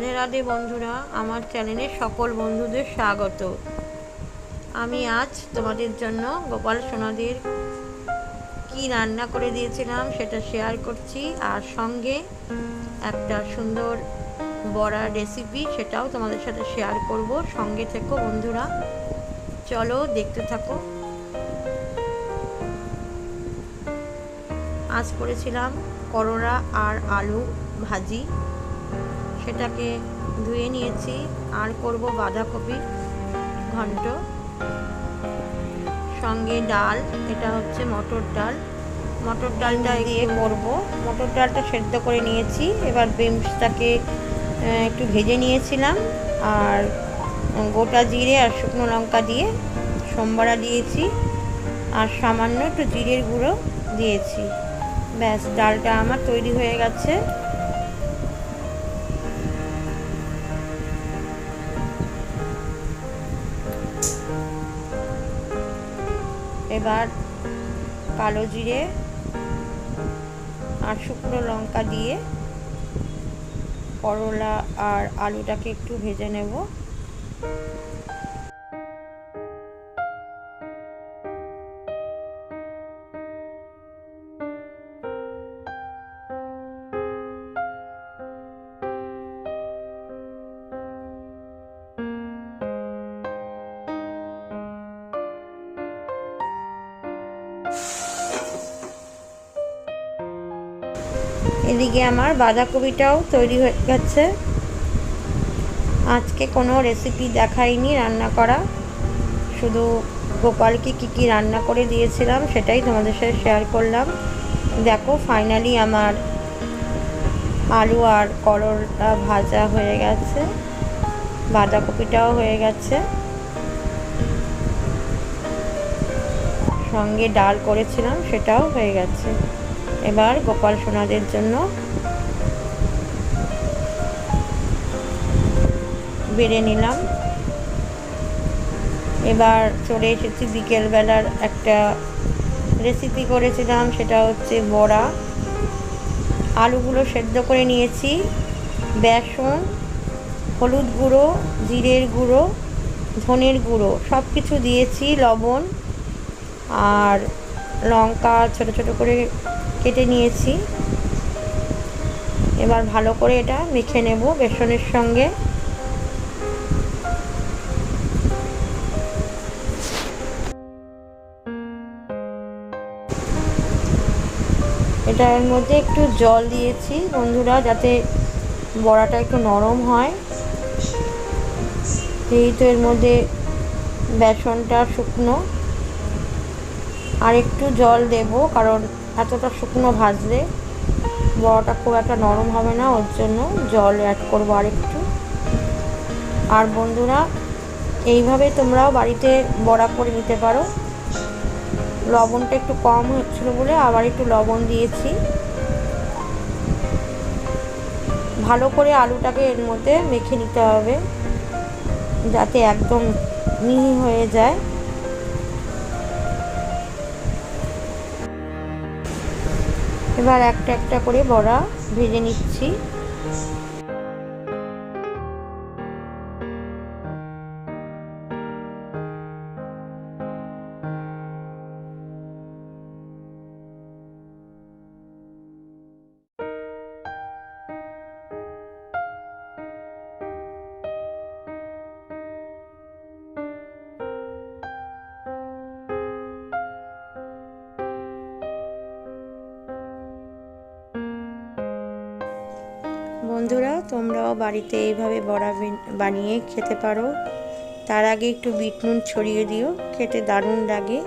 রাধে রাধে বন্ধুরা, আমার চ্যানেলে সকল বন্ধুদের স্বাগত। আমি আজ তোমাদের জন্য গোপাল সোনাদের কি রান্না করে দিয়েছিলাম সেটা শেয়ার করছি, আর সঙ্গে একটা সুন্দর বড়া রেসিপি সেটাও তোমাদের সাথে শেয়ার করব। সঙ্গে থেকো বন্ধুরা, চলো দেখতে থাকো। আজ করেছিলাম করলা আর আলু ভাজি। সেটাকে ধুয়ে নিয়েছি। আর করব বাঁধাকপি ঘন্ট। সঙ্গে ডাল এটা হচ্ছে মটর ডাল। মটর ডালটা দিয়ে করব। মটর ডালটা সেদ্ধ করে নিয়েছি। এবার বিমসটাকে একটু ভেজে নিয়েছিলাম। আর গোটা জিরে আর শুকনো লঙ্কা দিয়ে সোমবারা দিয়েছি। আর সামান্য একটু জিরের গুঁড়ো দিয়েছি। ব্যাস ডালটা আমার তৈরি হয়ে গেছে। এবার কালো জিরে আর শুকনো লঙ্কা দিয়ে করলা আর আলুটাকে একটু ভেজে নেব। এদিকে আমার বাঁধাকপিটাও তৈরি হয়ে গেছে। আজকে কোনো রেসিপি দেখাইনি রান্না করা। শুধু গোপালকে কী কী রান্না করে দিয়েছিলাম সেটাই তোমাদের সাথে শেয়ার করলাম। দেখো ফাইনালি আমার আলু আর করলা ভাজা হয়ে গেছে। বাঁধাকপিটাও হয়ে গেছে। সঙ্গে ডাল করেছিলাম, সেটাও হয়ে গেছে। এবার গোপাল সোনাদের জন্য বেড়ে নিলাম। এবার চলে এসেছি বিকেলবেলার একটা রেসিপি করেছিলাম, সেটা হচ্ছে বড়া। আলুগুলো সেদ্ধ করে নিয়েছি, বেসন, হলুদ গুঁড়ো, জিরের গুঁড়ো, ধনের গুঁড়ো সব কিছু দিয়েছি, লবণ আর লঙ্কা ছোট ছোট করে কেটে নিয়েছি। এবার ভালো করে এটা মেখে নেব বেসনের সঙ্গে। এটার মধ্যে একটু জল দিয়েছি বন্ধুরা, যাতে বড়াটা একটু নরম হয়। যেহেতু এর মধ্যে বেসনটা শুকনো। আর একটু জল দেব, কারণ এতটা শুকনো ভাজলে বড়াটা খুব একটা নরম হবে না, ওর জন্য জল অ্যাড করব আর একটু আর বন্ধুরা, এইভাবে তোমরাও বাড়িতে বড়া করে নিতে পারো। লবণটা একটু কম হচ্ছিল বলে আবার একটু লবণ দিয়েছি। ভালো করে আলুটাকে এর মধ্যে মেখে নিতে হবে, যাতে একদম মিহি হয়ে যায়। এবার একটা একটা করে বড়া ভেজে নিচ্ছি। বন্ধুরা, তোমরাও বাড়িতে এইভাবে বড়া বানিয়ে খেতে পারো। তার আগে একটু বিট নুন ছড়িয়ে দিও, খেতে দারুণ লাগে।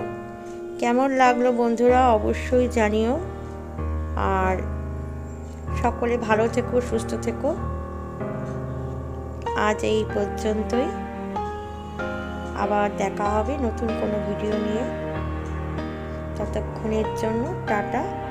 কেমন লাগল বন্ধুরা, অবশ্যই জানিও। আর সকলে ভালো থেকো, সুস্থ থেকো। আজ এই পর্যন্তই। আবার দেখা হবে নতুন কোনো ভিডিও নিয়ে। ততক্ষণের জন্য টাটা।